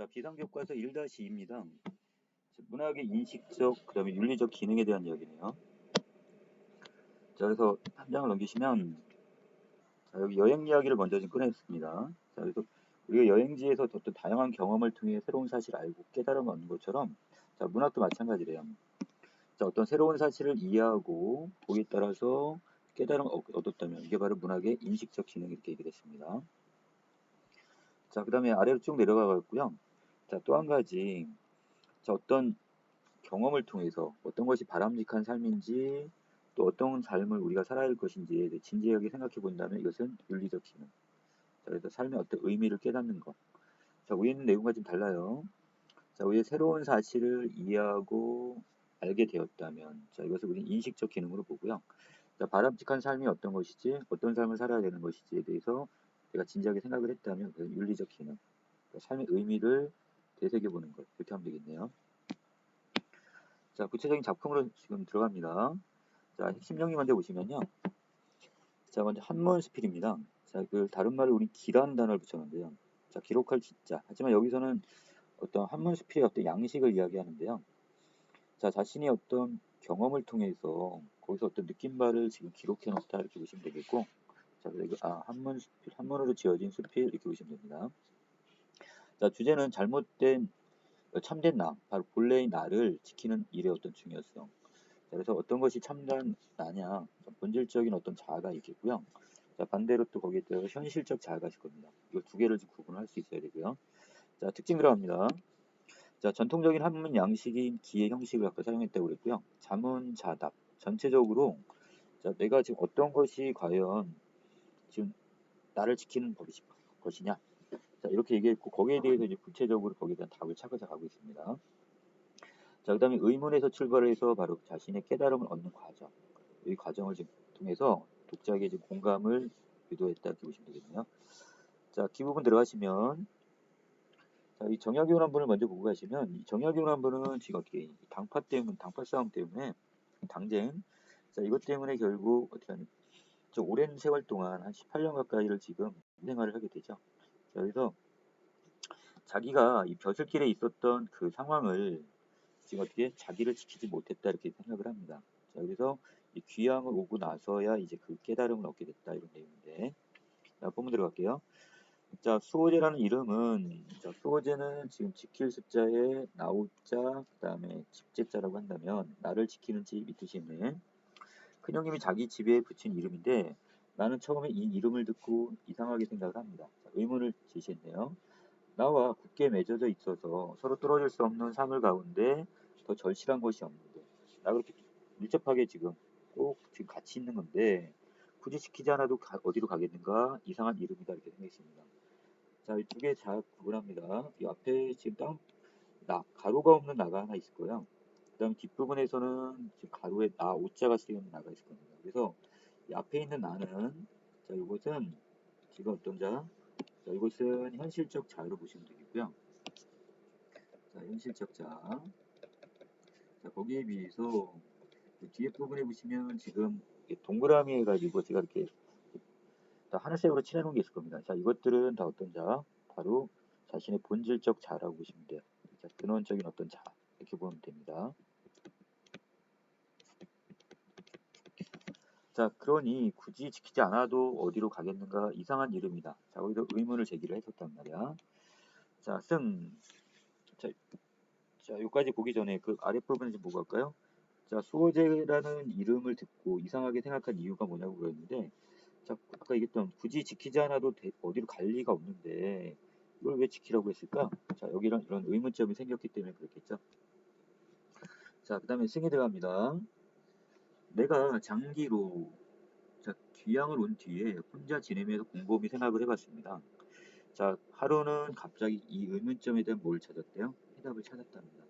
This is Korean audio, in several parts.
자, 비상교과서 1-2입니다. 문학의 인식적, 그 다음에 윤리적 기능에 대한 이야기네요. 자, 그래서 한 장을 넘기시면, 자, 여기 여행 이야기를 먼저 좀 꺼냈습니다. 자, 그래서 우리가 여행지에서 어떤 다양한 경험을 통해 새로운 사실을 알고 깨달음을 얻는 것처럼, 자, 문학도 마찬가지래요. 자, 어떤 새로운 사실을 이해하고 거기에 따라서 깨달음을 얻- 얻었다면 이게 바로 문학의 인식적 기능 이렇게 얘기됐습니다. 자, 그 다음에 아래로 쭉 내려가고요. 자, 또 한 가지, 자, 어떤 경험을 통해서 어떤 것이 바람직한 삶인지 또 어떤 삶을 우리가 살아야 할 것인지에 대해 진지하게 생각해 본다면 이것은 윤리적 기능. 자, 그래서 삶의 어떤 의미를 깨닫는 것. 자, 위에 있는 내용과 좀 달라요. 자, 위에 새로운 사실을 이해하고 알게 되었다면, 자, 이것을 우리 인식적 기능으로 보고요. 자, 바람직한 삶이 어떤 것이지, 어떤 삶을 살아야 되는 것이지에 대해서 내가 진지하게 생각을 했다면, 윤리적 기능. 그러니까 삶의 의미를 되새겨보는 것. 이렇게 하면 되겠네요. 자, 구체적인 작품으로 지금 들어갑니다. 자, 핵심 정리 먼저 보시면요. 자, 먼저 한문 스필입니다. 자, 그 다른 말로 우리 기라는 단어를 붙였는데요. 자, 기록할 진짜. 하지만 여기서는 어떤 한문 스필의 어떤 양식을 이야기하는데요. 자, 자신이 어떤 경험을 통해서 거기서 어떤 느낀 바를 지금 기록해 놓다 이렇게 보시면 되겠고, 자, 그리고 아 한문 스필, 한문으로 지어진 스필 이렇게 보시면 됩니다. 자, 주제는 잘못된 어, 참된 나, 바로 본래의 나를 지키는 일의 어떤 중요성. 자, 그래서 어떤 것이 참된 나냐, 자, 본질적인 어떤 자아가 있겠고요. 자, 반대로 또 거기에 따라 현실적 자아가 있을 겁니다. 이거 두 개를 좀 구분할 수 있어야 되고요. 자, 특징 들어갑니다. 자, 전통적인 한문 양식인 기의 형식을 아까 사용했다고 그랬고요. 자문, 자답. 전체적으로 자, 내가 지금 어떤 것이 과연 지금 나를 지키는 법이 것이냐. 자, 이렇게 얘기했고 거기에 대해서 이제 구체적으로 거기에 대한 답을 찾아서 가고 있습니다. 자, 그다음에 의문에서 출발해서 바로 자신의 깨달음을 얻는 과정. 이 과정을 지금 통해서 독자에게 지금 공감을 유도했다 이렇게 보시면 되겠네요. 자, 기 부분 들어가시면 자, 이 정약용 한 분을 먼저 보고 가시면 이 정약용 한 분은 지금 어떻게 이 당파 때문, 당파 싸움 때문에 당쟁. 자, 이것 때문에 결국 어떻게. 저 오랜 세월 동안 한 18년 가까이를 지금 생활을 하게 되죠. 자, 그래서 자기가 이 벼슬길에 있었던 그 상황을 지금 어떻게 자기를 지키지 못했다 이렇게 생각을 합니다. 자, 그래서 이 귀향을 오고 나서야 이제 그 깨달음을 얻게 됐다 이런 내용인데, 자, 본문 들어갈게요. 자, 수호제라는 이름은 자, 수호제는 지금 지킬 습자에 나오자 그다음에 집제자라고 한다면 나를 지키는 집 이 뜻이 있네. 큰형님이 자기 집에 붙인 이름인데 나는 처음에 이 이름을 듣고 이상하게 생각을 합니다. 자, 의문을 제시했네요. 나와 굳게 맺어져 있어서 서로 떨어질 수 없는 사물 가운데 더 절실한 것이 없는데 나 그렇게 밀접하게 지금 꼭 지금 같이 있는 건데 굳이 지키지 않아도 가- 어디로 가겠는가 이상한 이름이다 이렇게 생각했습니다. 자, 이 두 개 잘 구분합니다. 이 앞에 지금 땅, 나, 가로가 없는 나가 하나 있을 거예요. 그 다음 뒷부분에서는 지금 가로에 나, 오자가 쓰여있는 나가 있을 겁니다. 그래서 이 앞에 있는 나는, 자, 이것은 지금 어떤 자? 자, 이것은 현실적 자로 보시면 되겠고요. 자, 현실적 자. 자, 거기에 비해서 그 뒤에 부분에 보시면 지금 동그라미 해가지고 제가 이렇게 다 하늘색으로 칠해놓은 게 있을 겁니다. 자, 이것들은 다 어떤 자? 바로 자신의 본질적 자라고 보시면 돼요. 자, 근원적인 어떤 자. 이렇게 보면 됩니다. 자, 그러니 굳이 지키지 않아도 어디로 가겠는가 이상한 이름이다. 자, 거기서 의문을 제기를 했었단 말이야. 자, 승. 자, 자, 여기까지 보기 전에 그 아랫부분을 좀 보고 갈까요? 자, 수호제라는 이름을 듣고 이상하게 생각한 이유가 뭐냐고 그랬는데, 자, 아까 얘기했던 굳이 지키지 않아도 대- 어디로 갈 리가 없는데 이걸 왜 지키라고 했을까? 자, 여기 이런, 이런 의문점이 생겼기 때문에 그렇겠죠. 자, 그 다음에 승에 들어갑니다. 내가 장기로 자, 귀향을 온 뒤에 혼자 지내면서 곰곰이 생각을 해봤습니다. 자, 하루는 갑자기 이 의문점에 대한 뭘 찾았대요? 해답을 찾았답니다.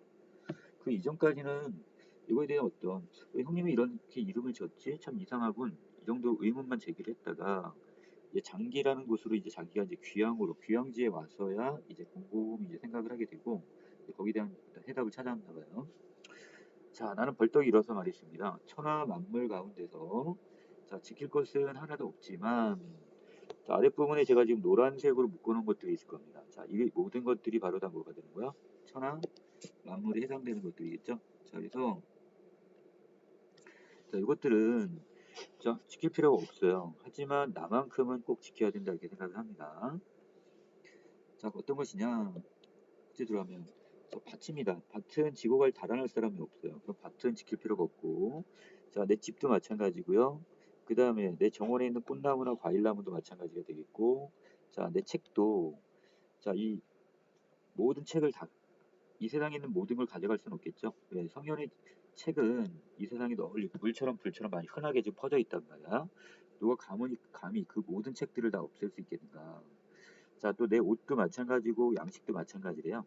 그 이전까지는 이거에 대한 어떤 왜 형님이 이렇게 이름을 지었지? 참 이상하군. 이 정도 의문만 제기를 했다가 이제 장기라는 곳으로 이제 자기가 이제 귀향으로 귀향지에 와서야 이제 곰곰이 이제 생각을 하게 되고 거기에 대한 해답을 찾았나 봐요. 자, 나는 벌떡 일어서 말했습니다. 천하 만물 가운데서 자, 지킬 것은 하나도 없지만 자, 아랫부분에 제가 지금 노란색으로 묶어놓은 것들이 있을 겁니다. 자, 자, 이 모든 것들이 바로 다 뭐가 되는 거야? 천하 만물에 해당되는 것들이겠죠. 자, 그래서 자, 이것들은 자, 지킬 필요가 없어요. 하지만 나만큼은 꼭 지켜야 된다 이렇게 생각을 합니다. 자, 어떤 것이냐? 이제 들어가면 자, 밭입니다. 밭은 갈 달아날 사람이 없어요. 그럼 밭은 지킬 필요가 없고, 자, 내 집도 마찬가지고요. 그 다음에 내 정원에 있는 꽃나무나 과일나무도 마찬가지가 되겠고, 자, 내 책도, 자, 이 모든 책을 다, 이 세상에 있는 모든 걸 가져갈 수는 없겠죠. 왜? 성현의 책은 이 세상에 널리 물처럼 불처럼 많이 흔하게 지금 퍼져 있단 말이야. 누가 감히, 감히 그 모든 책들을 다 없앨 수 있겠는가. 자, 또 내 옷도 마찬가지고 양식도 마찬가지래요.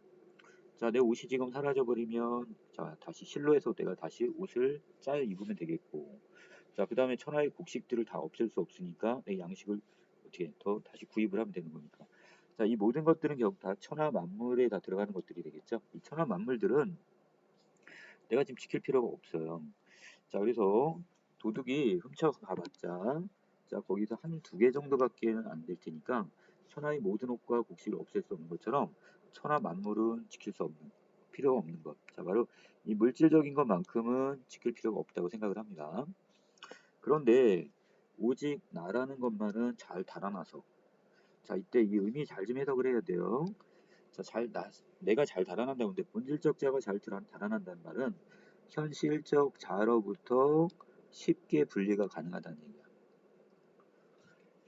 자, 내 옷이 지금 사라져 버리면 자, 다시 실로에서 내가 다시 옷을 짜여 입으면 되겠고. 자, 그 다음에 천하의 곡식들을 다 없앨 수 없으니까 내 양식을 어떻게 더 다시 구입을 하면 되는 거니까. 자, 이 모든 것들은 결국 다 천하 만물에 다 들어가는 것들이 되겠죠. 이 천하 만물들은 내가 지금 지킬 필요가 없어요. 자, 그래서 도둑이 훔쳐서 가봤자 자, 거기서 한 두 개 정도밖에는 안될 테니까 천하의 모든 옷과 곡식을 없앨 수 없는 것처럼 천하 만물은 지킬 수 없는 필요가 없는 것. 자, 바로 이 물질적인 것만큼은 지킬 필요가 없다고 생각을 합니다. 그런데 오직 나라는 것만은 잘 달아나서 자, 이때 이 의미 잘 좀 해석을 해야 돼요. 자, 잘 나, 내가 잘 달아난다고 근데 본질적 자가 잘 달아난다는 말은 현실적 자로부터 쉽게 분리가 가능하다는 얘기야.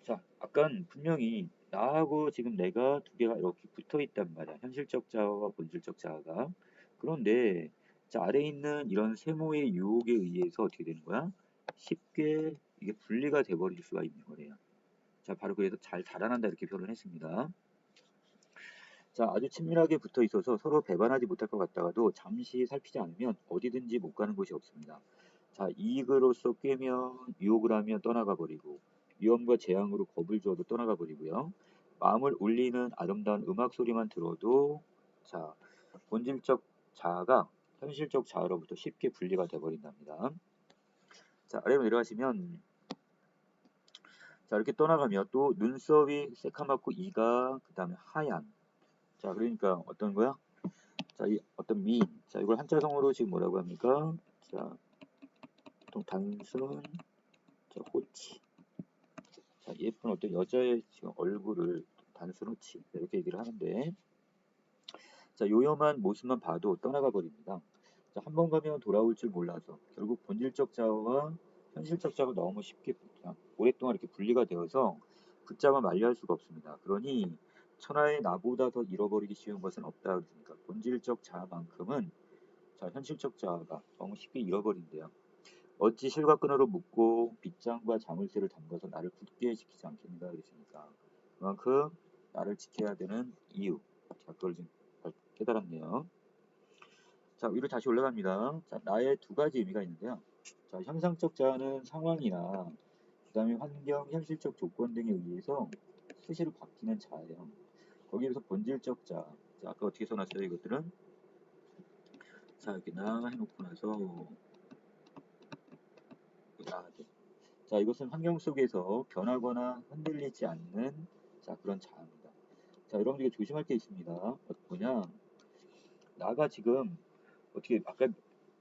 자, 아깐 분명히 나하고 지금 내가 두 개가 이렇게 붙어 있단 말이야. 현실적 자아와 본질적 자아가. 그런데 자, 아래에 있는 이런 세모의 유혹에 의해서 어떻게 되는 거야? 쉽게 이게 분리가 돼버릴 수가 있는 거래요. 자, 바로 그래서 잘 달아난다 이렇게 표현을 했습니다. 자, 아주 친밀하게 붙어 있어서 서로 배반하지 못할 것 같다가도 잠시 살피지 않으면 어디든지 못 가는 곳이 없습니다. 자, 이익으로서 꿰면 유혹을 하면 떠나가 버리고 위험과 재앙으로 겁을 주어도 떠나가 버리고요. 마음을 울리는 아름다운 음악 소리만 들어도 자, 본질적 자아가 현실적 자아로부터 쉽게 분리가 돼 버린답니다. 자, 아래로 내려가시면 자, 이렇게 떠나가면 또 눈썹이 새카맣고 이가 그 다음에 하얀 자, 그러니까 어떤 거야? 자, 이 어떤 미인. 자, 이걸 한자성어로 지금 뭐라고 합니까? 자, 보통 단순, 자, 호치. 자, 예쁜 어떤 여자의 지금 얼굴을 단순 호치. 이렇게 얘기를 하는데, 자, 요염한 모습만 봐도 떠나가 버립니다. 자, 한번 가면 돌아올 줄 몰라서 결국 본질적 자아와 현실적 자아가 너무 쉽게 오랫동안 이렇게 분리가 되어서 붙잡아 말려 할 수가 없습니다. 그러니 천하의 나보다 더 잃어버리기 쉬운 것은 없다 그러니까 본질적 자아만큼은 자 현실적 자아가 너무 쉽게 잃어버린대요. 어찌 실과 끈으로 묶고 빗장과 자물쇠를 담가서 나를 굳게 지키지 않겠는가 그랬으니까 그만큼 나를 지켜야 되는 이유 자 그걸 좀 깨달았네요. 자 위로 다시 올라갑니다. 자 나의 두 가지 의미가 있는데요. 자 형상적 자아는 상황이나 그 다음에 환경, 현실적 조건 등에 의해서 수시로 바뀌는 자아예요. 거기에서 본질적 자. 자, 아까 어떻게 써놨어요? 이것들은? 자, 이렇게 나 해놓고 나서 나게. 자, 이것은 환경 속에서 변하거나 흔들리지 않는 자 그런 자입니다. 자, 여러분들이 조심할 게 있습니다. 뭐냐? 나가 지금 어떻게 아까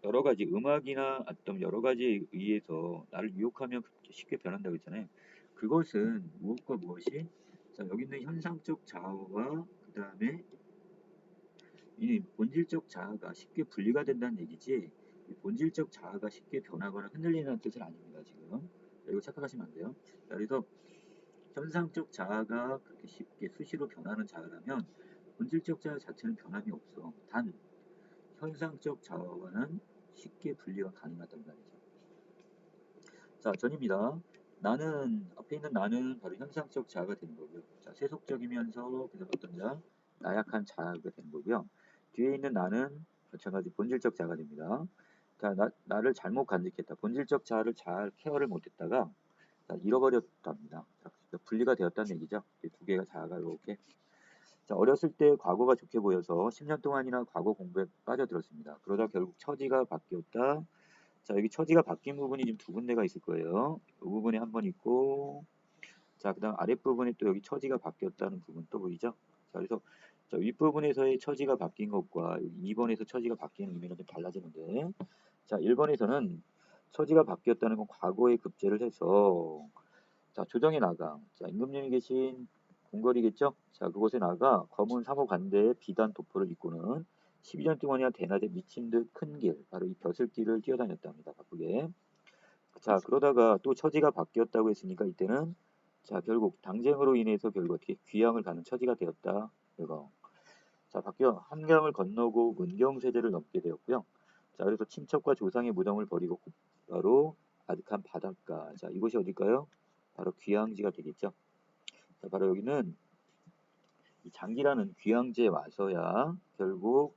여러 가지 음악이나 어떤 여러 가지에 의해서 나를 유혹하면 쉽게 변한다고 했잖아요. 그것은 무엇과 무엇이 자, 여기 있는 현상적 자아와 그 다음에 이 본질적 자아가 쉽게 분리가 된다는 얘기지 본질적 자아가 쉽게 변하거나 흔들리는 뜻은 아닙니다. 지금 자, 이거 착각하시면 안 돼요. 자, 그래서 현상적 자아가 그렇게 쉽게 수시로 변하는 자아라면 본질적 자아 자체는 변함이 없어. 단 현상적 자아와는 쉽게 분리가 가능하단 말이죠. 자, 전입니다. 나는 앞에 있는 나는 바로 현상적 자아가 되는 거고요. 자, 세속적이면서 그래서 어떤 자 나약한 자아가 되는 거고요. 뒤에 있는 나는 마찬가지 본질적 자아가 됩니다. 자, 나, 나를 잘못 간직했다. 본질적 자아를 잘 케어를 못했다가 자, 잃어버렸답니다. 자, 분리가 되었다는 얘기죠. 두 개가 자아가 이렇게. 자, 어렸을 때 과거가 좋게 보여서 10년 동안이나 과거 공부에 빠져들었습니다. 그러다 결국 처지가 바뀌었다. 자, 여기 처지가 바뀐 부분이 지금 두 군데가 있을 거예요. 이 부분에 한 번 있고, 자, 그 다음 아랫부분에 또 여기 처지가 바뀌었다는 부분 또 보이죠? 자, 그래서 자, 윗부분에서의 처지가 바뀐 것과 2번에서 처지가 바뀌는 의미는 좀 달라지는데 자, 1번에서는 처지가 바뀌었다는 건 과거에 급제를 해서 자, 조정에 나가. 자, 임금님이 계신 궁궐이겠죠? 자, 그곳에 나가 검은 사모 관대의 비단 도포를 입고는 12년 동안이나 대낮에 미친 듯 큰 길, 바로 이 벼슬길을 뛰어다녔답니다. 바쁘게. 자, 그러다가 또 처지가 바뀌었다고 했으니까 이때는 자, 결국 당쟁으로 인해서 결국 어떻게 귀양을 가는 처지가 되었다. 이거. 자, 바뀌어 한강을 건너고 문경세제를 넘게 되었고요. 자, 그래서 친척과 조상의 무덤을 버리고 바로 아득한 바닷가. 자, 이곳이 어딜까요? 바로 귀향지가 되겠죠. 자, 바로 여기는 이 장기라는 귀향지에 와서야 결국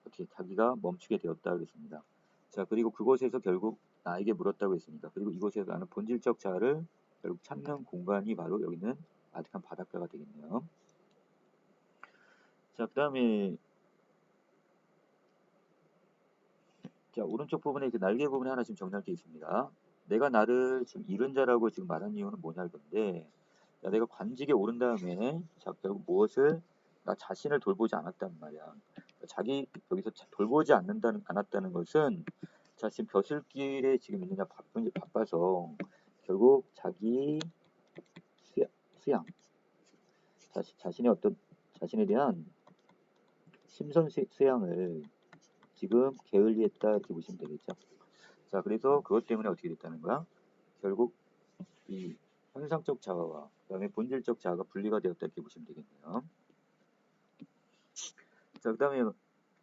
어떻게 자기가 멈추게 되었다 그랬습니다. 자, 그리고 그곳에서 결국 나에게 물었다고 했습니다. 그리고 이곳에서 나는 본질적 자아를 결국 찾는 공간이 바로 여기는 아득한 바닷가가 되겠네요. 자, 그 다음에 자, 오른쪽 부분에 그 날개 부분에 하나 지금 정리되어 있습니다. 내가 나를 지금 잃은 자라고 지금 말한 이유는 뭐냐 할 건데, 야, 내가 관직에 오른 다음에, 자, 결국 무엇을, 나 자신을 돌보지 않았단 말이야. 자기, 여기서 자- 돌보지 않는다는, 않았다는 것은, 자, 지금 벼슬길에 지금 있느냐 바쁜지 바빠서, 결국 자기 수양, 수양 자신, 자신의 어떤, 자신에 대한 심선 수- 수양을 지금 게을리했다 이렇게 보시면 되겠죠. 자, 그래서 그것 때문에 어떻게 됐다는 거야? 결국 이 현상적 자아와 그 다음에 본질적 자아가 분리가 되었다 이렇게 보시면 되겠네요. 자, 그 다음에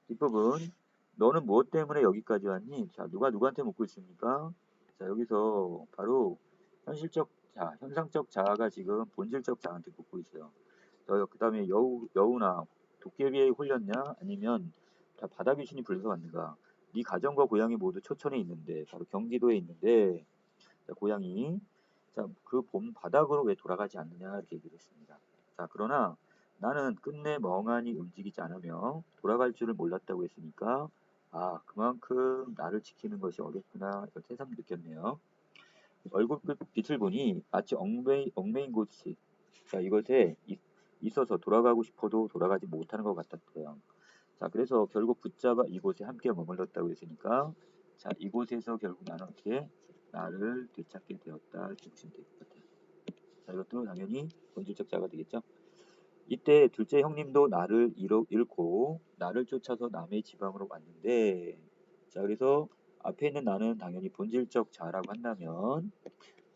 뒷부분 너는 무엇 때문에 여기까지 왔니? 자, 누가 누구한테 묻고 있습니까? 자, 여기서 바로 현실적 자, 현상적 자아가 지금 본질적 자아한테 묻고 있어요. 그 다음에 여우, 여우나 도깨비에 홀렸냐? 아니면 자, 바다 귀신이 불려서 왔는가? 네 가정과 고향이 모두 초천에 있는데 바로 경기도에 있는데 자, 고향이 자, 그봄 바닥으로 왜 돌아가지 않느냐 이렇게 얘기를 했습니다. 자, 그러나 나는 끝내 멍하니 움직이지 않으며 돌아갈 줄을 몰랐다고 했으니까 아, 그만큼 나를 지키는 것이 어렵구나 이걸 새삼 느꼈네요. 얼굴빛 빛을 보니 마치 얽매인, 얽매인 곳이 자, 이것에 있, 있어서 돌아가고 싶어도 돌아가지 못하는 것 같았대요. 자, 그래서 결국 붙잡아 이곳에 함께 머물렀다고 했으니까 자, 이곳에서 결국 나는 어떻게 나를 되찾게 되었다 이렇게 보시면 될 것 같아요. 자, 이것도 당연히 본질적 자가 되겠죠. 이때 둘째 형님도 나를 잃고 나를 쫓아서 남의 지방으로 왔는데 자, 그래서 앞에 있는 나는 당연히 본질적 자라고 한다면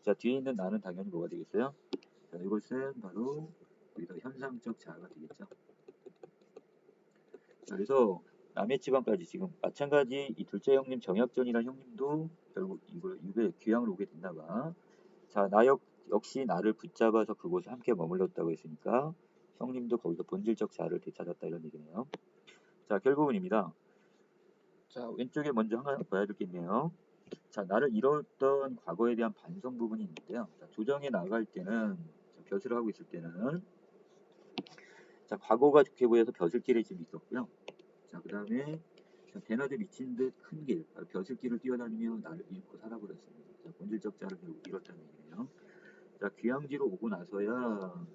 자, 뒤에 있는 나는 당연히 뭐가 되겠어요? 자, 이것은 바로 여기서 현상적 자아가 되겠죠. 자, 그래서 남의 지방까지 지금 마찬가지 이 둘째 형님 정약전이라는 형님도 결국 이걸 이게 귀향을 오게 됐나 봐. 자, 나 역, 역시 나를 붙잡아서 그곳에 함께 머물렀다고 했으니까 형님도 거기서 본질적 자아를 되찾았다 이런 얘기네요. 자, 결국은입니다. 자, 왼쪽에 먼저 하나 봐야 있네요. 자, 나를 잃었던 과거에 대한 반성 부분이 있는데요. 자, 조정에 나갈 때는 자, 벼슬을 하고 있을 때는 자, 과거가 좋게 보여서 벼슬길에 지금 있었고요. 자, 그 다음에 대낮에 미친 듯 큰 길, 바로 벼슬길을 뛰어다니며 나를 잃고 살아버렸습니다. 자, 본질적 자를 결국 잃었다는 얘기예요. 자, 귀향지로 오고 나서야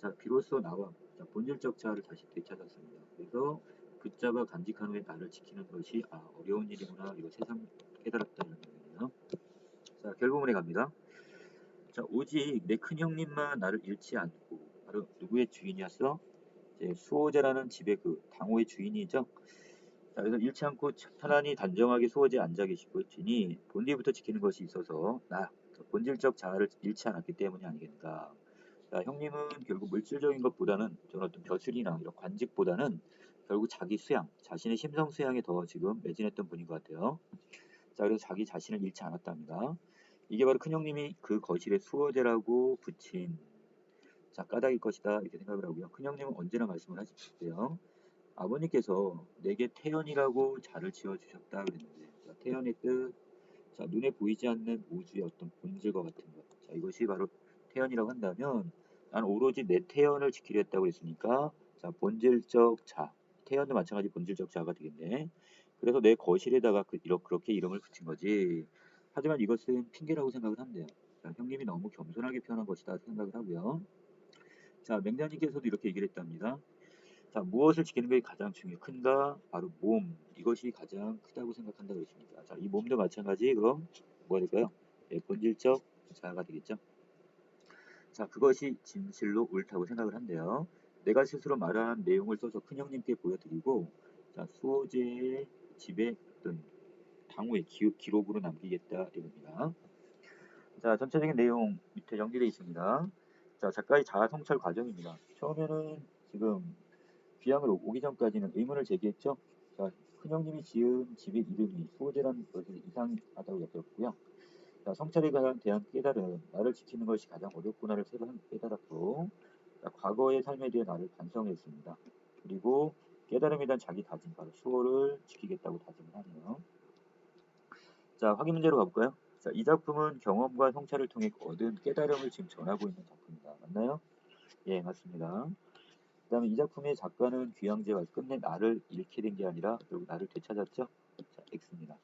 자, 비로소 나와 자, 본질적 자를 다시 되찾았습니다. 그래서 붙잡아 간직한 후에 나를 지키는 것이 아, 어려운 일이구나. 이거 세상 깨달았다는 얘기예요. 자, 결국문에 갑니다. 자, 오직 내 큰 형님만 나를 잃지 않고 바로 누구의 주인이었어? 이제 수호제라는 집의 그 당호의 주인이죠. 자, 그래서 잃지 않고 편안히 단정하게 수호제에 앉아 계시고 지니 본디부터 지키는 것이 있어서 나 본질적 자아를 잃지 않았기 때문이 아니겠는가. 자, 형님은 결국 물질적인 것보다는 저는 어떤 벼슬이나 이런 관직보다는 결국 자기 수양, 자신의 심성 수양에 더 지금 매진했던 분인 것 같아요. 자, 그래서 자기 자신을 잃지 않았답니다. 이게 바로 큰형님이 그 거실에 수호제라고 붙인 자 까닭일 것이다 이렇게 생각을 하고요. 큰형님은 언제나 말씀을 하시는데요. 아버님께서 내게 태연이라고 자를 지어주셨다 그랬는데 자, 태연의 뜻, 자 눈에 보이지 않는 우주의 어떤 본질과 같은 것. 자 이것이 바로 태연이라고 한다면 나는 오로지 내 태연을 지키려 했다고 했으니까 자 본질적 자, 태연도 마찬가지 본질적 자가 되겠네. 그래서 내 거실에다가 그, 그렇게 이름을 붙인 거지. 하지만 이것은 핑계라고 생각을 한대요. 자, 형님이 너무 겸손하게 표현한 것이다 생각을 하고요. 자, 맹자님께서도 이렇게 얘기를 했답니다. 자, 무엇을 지키는 게 가장 중요 큰가? 바로 몸. 이것이 가장 크다고 생각한다 그랬습니다. 자, 이 몸도 마찬가지. 그럼 뭐가 될까요? 예, 본질적 자아가 되겠죠. 자, 그것이 진실로 옳다고 생각을 한대요. 내가 스스로 말한 내용을 써서 큰형님께 보여드리고, 자, 수호제의 집에 어떤 당후의 기, 기록으로 남기겠다 이겁니다. 자, 전체적인 내용 밑에 정리되어 있습니다. 자, 작가의 자아 성찰 과정입니다. 처음에는 지금 귀향을 오기 전까지는 의문을 제기했죠. 자, 큰형님이 지은 집의 이름이 수호제라는 것이 이상하다고 여겼고요. 자, 성찰에 대한 깨달음, 나를 지키는 것이 가장 어렵구나를 새로 깨달았고, 자, 과거의 삶에 대해 나를 반성했습니다. 그리고 깨달음에 대한 자기 다짐, 바로 수호를 지키겠다고 다짐을 하네요. 자, 확인 문제로 가볼까요? 자, 이 작품은 경험과 성찰을 통해 얻은 깨달음을 지금 전하고 있는 작품입니다. 맞나요? 예, 맞습니다. 그 다음에 이 작품의 작가는 귀향제와 끝내 나를 잃게 된 게 아니라 결국 나를 되찾았죠. 자, X입니다.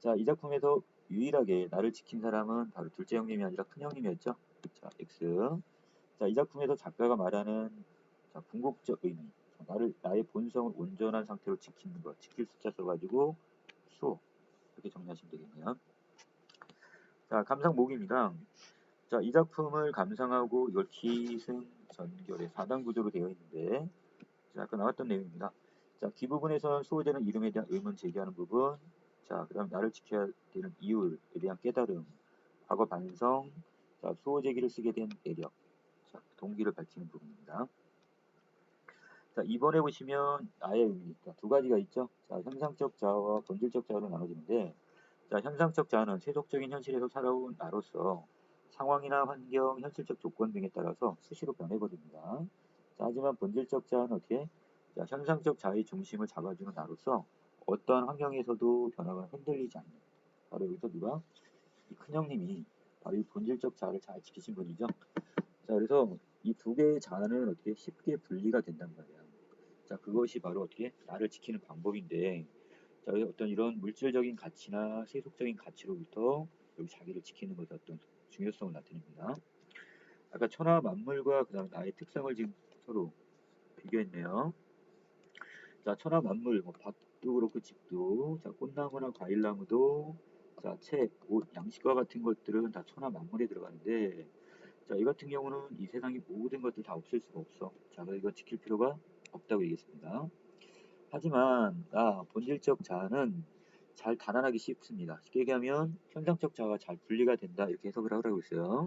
자, 이 작품에서 유일하게 나를 지킨 사람은 바로 둘째 형님이 아니라 큰 형님이었죠. 자, X. 자, 이 작품에서 작가가 말하는 자, 궁극적 의미. 자, 나를 나의 본성을 온전한 상태로 지키는 것. 지킬 숫자 써가지고 수 이렇게 정리하시면 되겠네요. 자, 감상목입니다. 자, 이 작품을 감상하고 이걸 기승 전결의 4단 구조로 되어 있는데 자, 아까 나왔던 내용입니다. 자, 기 부분에서는 수호되는 이름에 대한 의문 제기하는 부분 자, 그 다음 나를 지켜야 되는 이유에 대한 깨달음 과거 반성 자, 수호 제기를 쓰게 된 매력 자, 동기를 밝히는 부분입니다. 자, 이번에 보시면 나의 의미 자, 두 가지가 있죠. 자, 현상적 자아와 본질적 자아로 나눠지는데 자, 현상적 자아는 세속적인 현실에서 살아온 나로서 상황이나 환경, 현실적 조건 등에 따라서 수시로 변해버립니다. 자, 하지만 본질적 자아는 어떻게? 자, 현상적 자아의 중심을 잡아주는 나로서 어떠한 환경에서도 변화가 흔들리지 않는 바로 여기서 누가? 이 큰형님이 바로 이 본질적 자아를 잘 지키신 분이죠. 자, 그래서 이 두 개의 자아는 어떻게 쉽게 분리가 된단 말이야. 자, 그것이 바로 어떻게 나를 지키는 방법인데, 자, 어떤 이런 물질적인 가치나 세속적인 가치로부터 여기 자기를 지키는 것의 어떤 중요성을 나타냅니다. 아까 천하 만물과 그다음 나의 특성을 지금 서로 비교했네요. 자, 천하 만물, 뭐 밭도 그렇고 집도, 자, 꽃나무나 과일나무도, 자, 책, 옷, 양식과 같은 것들은 다 천하 만물에 들어가는데, 자, 이 같은 경우는 이 세상의 모든 것들 다 없앨 수가 없어. 자, 그래서 이거 지킬 필요가 없다고 얘기했습니다. 하지만 나 본질적 자아는 잘 단안하기 쉽습니다. 쉽게 얘기하면 현상적 자아가 잘 분리가 된다 이렇게 해석을 하라고 있어요.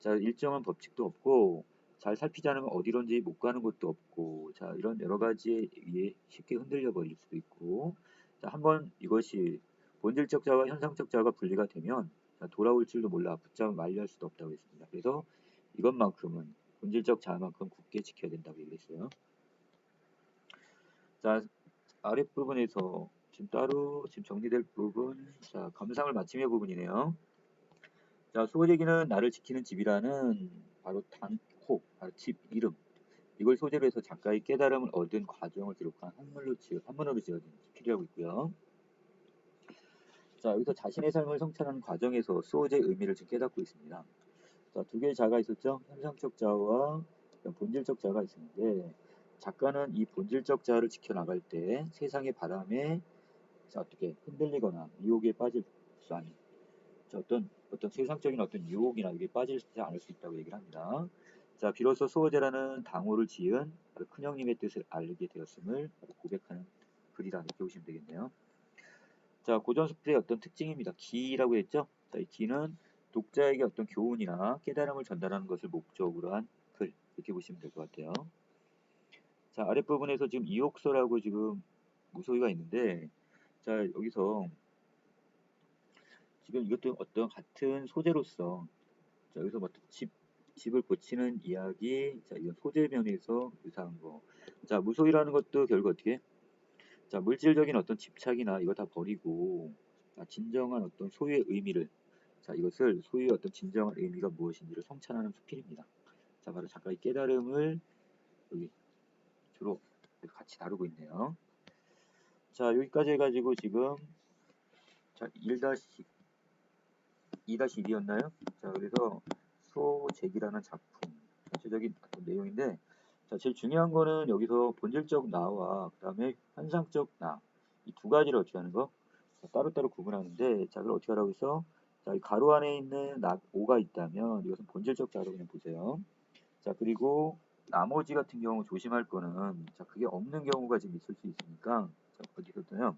자 일정한 법칙도 없고 잘 살피지 않으면 어디론지 못 가는 것도 없고 자 이런 여러 가지에 의해 쉽게 흔들려 버릴 수도 있고 자 한번 이것이 본질적 자와 현상적 자가 분리가 되면 자, 돌아올 줄도 몰라 붙잡아 말려할 수도 없다고 했습니다. 그래서 이것만큼은 본질적 자만큼 굳게 지켜야 된다고 얘기했어요. 자 아랫부분에서 지금 따로 지금 정리될 부분, 자 감상을 마침의 부분이네요. 자 수호제기는 나를 지키는 집이라는 바로 단호, 바로 집 이름. 이걸 소재로 해서 작가의 깨달음을 얻은 과정을 기록한 한문으로, 지어, 한문으로 지어진 필요하고 있고요. 자 여기서 자신의 삶을 성찰하는 과정에서 수호제의 의미를 지금 깨닫고 있습니다. 자 두 개의 자가 있었죠. 현상적 자와 본질적 자가 있었는데 작가는 이 본질적 자를 지켜나갈 때 세상의 바람에 자, 어떻게 흔들리거나 유혹에 빠질 수 자, 어떤 어떤 세상적인 어떤 유혹이나 이게 빠지지 않을 수 있다고 얘기를 합니다. 자, 비로소 수호제라는 당호를 지은 큰형님의 뜻을 알게 되었음을 고백하는 글이다 이렇게 보시면 되겠네요. 자, 고전수필의 어떤 특징입니다. 기라고 했죠. 자, 이 기는 독자에게 어떤 교훈이나 깨달음을 전달하는 것을 목적으로 한 글 이렇게 보시면 될 것 같아요. 자, 아랫부분에서 지금 이옥서라고 지금 무소위가 있는데 자, 여기서 지금 이것도 어떤 같은 소재로서 자, 여기서 뭐 집, 집을 고치는 이야기, 자, 이건 소재 면에서 유사한 거. 자, 무소이라는 것도 결국 어떻게? 자, 물질적인 어떤 집착이나 이거 다 버리고, 자, 진정한 어떤 소유의 의미를, 자, 이것을 소유의 어떤 진정한 의미가 무엇인지를 성찬하는 수필입니다. 자, 바로 작가의 깨달음을 여기 주로 같이 다루고 있네요. 자, 여기까지 해가지고 지금 자, 1-2-2였나요? 자, 그래서 소재기라는 작품 전체적인 내용인데 자, 제일 중요한 거는 여기서 본질적 나와 그 다음에 현상적 나 이 두 가지를 어떻게 하는 거 자, 따로따로 구분하는데 자 그걸 어떻게 하라고 해서 자, 이 가로 안에 있는 나 5가 있다면 이것은 본질적 자로 그냥 보세요. 자 그리고 나머지 같은 경우 조심할 거는 자 그게 없는 경우가 지금 있을 수 있으니까 자 어디서도요.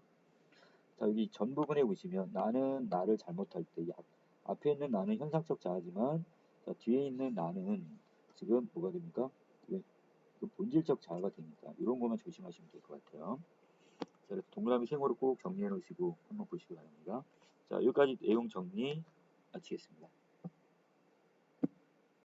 자 여기 전 부분에 보시면 나는 나를 잘못할 때이 앞, 앞에 있는 나는 현상적 자아지만 자, 뒤에 있는 나는 지금 뭐가 됩니까? 그 본질적 자아가 됩니다. 이런 것만 조심하시면 될 것 같아요. 자, 그래서 동그라미 세모로 꼭 정리해 놓으시고 한번 보시기 바랍니다. 자, 여기까지 내용 정리 마치겠습니다.